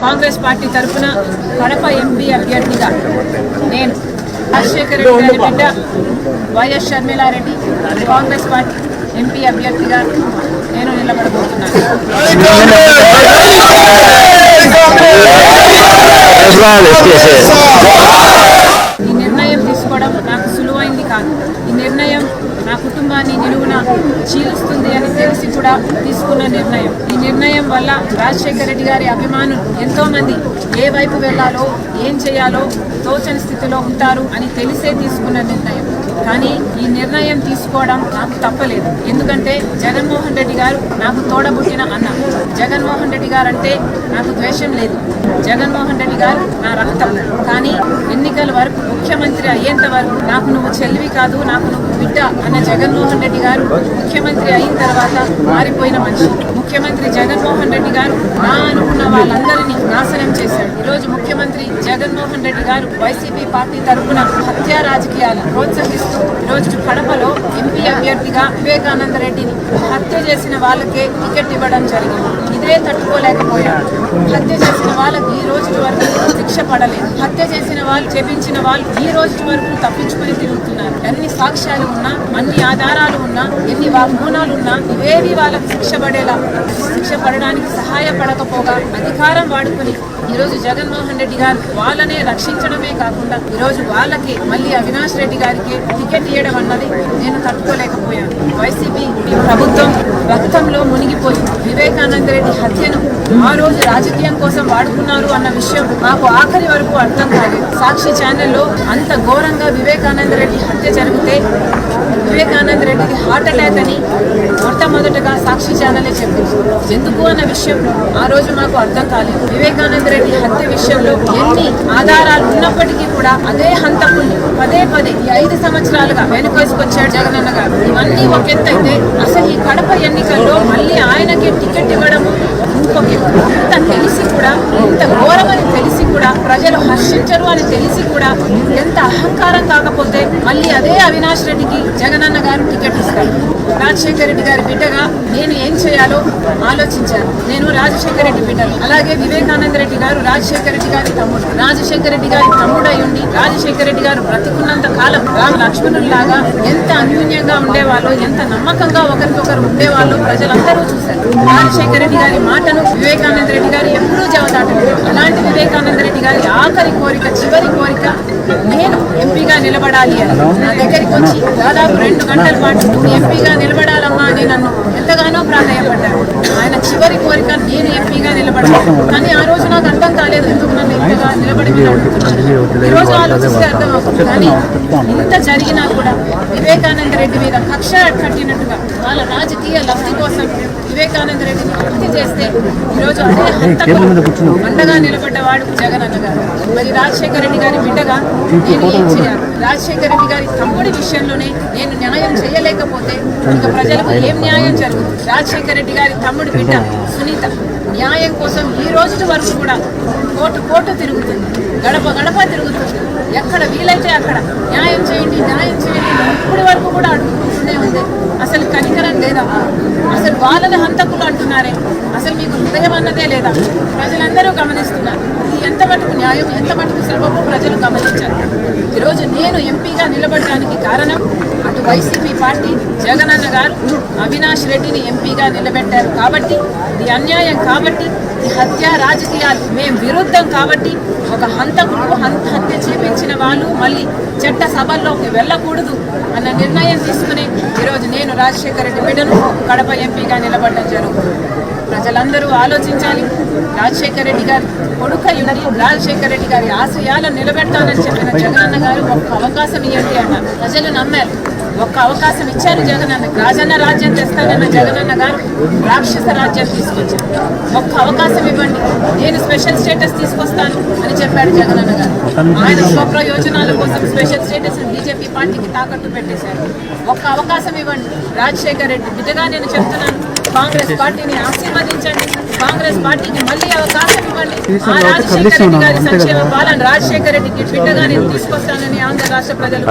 Congress party తరఫున Kadapa MP అభ్యర్థిగా నేను రాజశేఖర రెడ్డి గారి బిడ్డ YS Sharmila Reddy Congress party MP అభ్యర్థిగా నేను నిలబడబోతున్నాను నిర్ణయం తీసుకోవడం నాకు సులువైంది కాదు ఈ నిర్ణయం నా కుటుంబాన్ని నిలువున చీలుస్తుంది అని తెలిసి కూడా తీసుకున్న నిర్ణయం. ఈ నిర్ణయం వల్ల రాజశేఖర రెడ్డి గారి అభిమానులు ఎంతోమంది ఏ వైపు వెళ్ళాలో ఏం చేయాలో తోచని స్థితిలో ఉంటారు అని తెలిసే తీసుకున్న నిర్ణయం. కానీ ఈ నిర్ణయం తీసుకోవడం నాకు తప్పలేదు. ఎందుకంటే జగన్మోహన్ రెడ్డి గారు నాకు తోడబుట్టిన అన్న. జగన్మోహన్ రెడ్డి గారు అంటే నాకు ద్వేషం లేదు. జగన్మోహన్ రెడ్డి గారు నా రక్తం. కానీ ఎన్నికల వరకు ముఖ్యమంత్రి అయ్యేంత వరకు నాకు నువ్వు చెల్లివి కాదు నాకు నువ్వు బిడ్డ అన్న జగన్మోహన్ రెడ్డి గారు ముఖ్యమంత్రి అయిన తర్వాత మారిపోయిన మనిషి. ముఖ్యమంత్రి జగన్మోహన్ రెడ్డి గారు నా అనుకున్న వాళ్ళందరినీ నాశనం చేశాడు. ఈరోజు ముఖ్యమంత్రి జగన్మోహన్ రెడ్డి గారు వైసీపీ పార్టీ తరఫున హత్యా రాజకీయాలు ప్రోత్సహిస్తూ ఈరోజు కడపలో ఎంపీ అభ్యర్థిగా వివేకానంద రెడ్డిని హత్య చేసిన వాళ్ళకే టికెట్ ఇవ్వడం జరిగింది. ఇదే తట్టుకోలేకపోయారు. హత్య చేసిన వాళ్ళకి ఈ రోజు వరకు శిక్ష పడలేదు. హత్య చేసిన వాళ్ళు చేపించిన వాళ్ళు ఈ రోజు వరకు తప్పించుకొని తిరుగుతున్నారు. ఎన్ని సాక్ష్యాలు ఉన్నా అన్ని ఆధారాలు ఉన్నా ఎన్ని వాగ్మూనాలు ఉన్నా ఇవేవి వాళ్ళకు శిక్ష పడేలా శిక్ష పడడానికి సహాయపడకపోగా అధికారం వాడుకుని ఈరోజు జగన్మోహన్ రెడ్డి గారు వాళ్ళనే రక్షించడమే కాకుండా ఈరోజు వాళ్ళకి మళ్ళీ అవినాష్ రెడ్డి గారికి టికెట్ ఇవ్వడం అన్నది నేను తట్టుకోలేకపోయాను. వైసీపీ ప్రభుత్వం రక్తంలో మునిగిపోయింది. వివేకానంద రెడ్డి హత్యను ఆ రోజు రాజకీయం కోసం వాడుకున్నారు అన్న విషయం నాకు ఆఖరి వరకు అర్థం కాలేదు. సాక్షి ఛానల్లో అంత ఘోరంగా వివేకానంద రెడ్డి హత్య జరిగితే వివేకానంద రెడ్డికి హార్ట్ అటాక్ అని మొట్టమొదటగా సాక్షి ఛానలే చెప్పింది. ఎందుకు అన్న విషయం ఆ రోజు మాకు అర్థం కాలేదు. వివేకానంద రెడ్డి హత్య విషయంలో ఎన్ని ఆధారాలు ఉన్నప్పటికీ కూడా అదే హంతకుల్ని పదే పదే ఈ ఐదు సంవత్సరాలుగా వెనుకేసుకొచ్చాడు జగనన్న గారు. ఇవన్నీ ఒక ఎత్తు అయితే అసలు ఈ కడప ఎన్నికల్లో ఆయనకి టికెట్ ఇవ్వడము ఇంకొక ఇంత తెలిసి కూడా ఇంత ఘోరమని తెలిసి కూడా ప్రజలు హర్షించరు అని తెలిసి కూడా ఎంత అహంకారం కాకపోతే మళ్ళీ అదే అవినాష్ రెడ్డికి జగనన్న గారు టికెట్ ఇస్తారు. రాజశేఖర రెడ్డి గారి బిడ్డగా నేను ఏ చేయాలో ఆలోచించాను. నేను రాజశేఖర రెడ్డి బిడ్డను. అలాగే వివేకానంద రెడ్డి గారు రాజశేఖర రెడ్డి గారి తమ్ముడు. రాజశేఖర రెడ్డి గారి తమ్ముడై ఉండి రాజశేఖర రెడ్డి గారు బ్రతికున్నంత కాలం రామ లక్ష్మణుల్లాగా ఎంత అన్యూన్యంగా ఉండేవాళ్ళు ఎంత నమ్మకంగా ఒకరికొకరు ఉండేవాళ్ళు ప్రజలందరూ చూశారు. రాజశేఖర రెడ్డి గారి మాటను వివేకానంద రెడ్డి గారు ఎప్పుడూ జవదాటలేదు. అలాంటి వివేకానంద రెడ్డి గారి ఆఖరి కోరిక చివరి కోరిక నేను ఎంపీగా నిలబడాలి అని నా దగ్గరికి వచ్చి దాదాపు రెండు గంటల పాటు ఎంపీగా అని నన్ను ఎంతగానో ప్రాధాయపడ్డారు ఆయన చివరి కోరిక నేను ఎంపీగా నిలబడ్డాను కానీ ఆ రోజు నాకు అర్థం కాలేదు ఎందుకు నన్ను ఎంపీగా నిలబడి ఈరోజు రోజు ఆలోచిస్తే అర్థమవుతుంది కానీ ఇంత జరిగినా కూడా వివేకానంద రెడ్డి మీద కక్ష కట్టినట్టుగా వాళ్ళ రాజకీయ లబ్ధి కోసం వివేకానంద రెడ్డిని హత్య చేస్తే ఈరోజు అదే అండగా నిలబడ్డవాడు జగన్ అన్నగారు. మరి రాజశేఖర రెడ్డి గారి బిడ్డగా నేను ఏం చేయాలి రాజశేఖర రెడ్డి గారి తమ్ముడి విషయంలోనే నేను న్యాయం చేయలేకపోతే ఇక ప్రజలకు ఏం న్యాయం జరుగుతుంది రాజశేఖర రెడ్డి గారి తమ్ముడి బిడ్డ సునీత న్యాయం కోసం ఈ రోజు వరకు కూడా కోటు కోటు తిరుగుతుంది. గడప గడప తిరుగుతుంది. ఎక్కడ వీలైతే అక్కడ న్యాయం చేయండి న్యాయం చేయండి ఇప్పటి వరకు కూడా అడుగుతూనే ఉంది. అసలు వాళ్ళని హంతకులు అంటున్నారే. అసలు మీకు హృదయం అన్నదే లేదా? ప్రజలందరూ గమనిస్తున్నారు. ఇది ఎంత మటుకు న్యాయం ఎంత మటుకు సులభమో ప్రజలు గమనించారు ఈరోజు నేను ఎంపీగా నిలబడడానికి కారణం అటు వైసీపీ పార్టీ జగనన్న గారు అవినాష్ రెడ్డిని ఎంపీగా నిలబెట్టారు కాబట్టి ఇది అన్యాయం కాబట్టి ఈ హత్య రాజకీయాలు మేం విరుద్ధం కాబట్టి ఒక హంతకుడు హంత హత్య చేపించిన వాళ్ళు మళ్ళీ చట్ట సభల్లోకి వెళ్ళకూడదు అన్న నిర్ణయం తీసుకునే రాజశేఖర రెడ్డి బిడ్డను కడప ఎంపీగా నిలబడడం జరుగుతుంది. ప్రజలందరూ ఆలోచించాలి. రాజశేఖర రెడ్డి గారి కొడుక ఉండి రాజశేఖర రెడ్డి గారి ఆశయాలను నిలబెడతానని చెప్పిన జగనన్న గారు ఒక అవకాశం ఇవ్వండి అన్నారు. ప్రజలు నమ్మారు. ఒక్క అవకాశం ఇచ్చారు జగనన్న రాజన్న రాజ్యం తెస్తానన్న జగనన్న గారు రాక్షస రాజ్యం తీసుకొచ్చారు. ఒక్క అవకాశం ఇవ్వండి. నేను స్పెషల్ స్టేటస్ తీసుకొస్తాను అని చెప్పాడు జగనన్న గారు. ఆయన స్వప్రయోజనాల కోసం స్పెషల్ స్టేటస్ బీజేపీ పార్టీకి తాకట్టు పెట్టేశారు. ఒక్క అవకాశం ఇవ్వండి. రాజశేఖర్ రెడ్డి బిడ్డగా నేను చెప్తున్నాను. కాంగ్రెస్ పార్టీని ఆశీర్వదించండి. కాంగ్రెస్ పార్టీకి మళ్ళీ అవకాశం ఇవ్వండి. రాజశేఖర రెడ్డి గారి సంక్షేమ పాలన రాజశేఖర రెడ్డికి బిడ్డగా నేను తీసుకొస్తానని ఆంధ్ర రాష్ట్ర ప్రజలు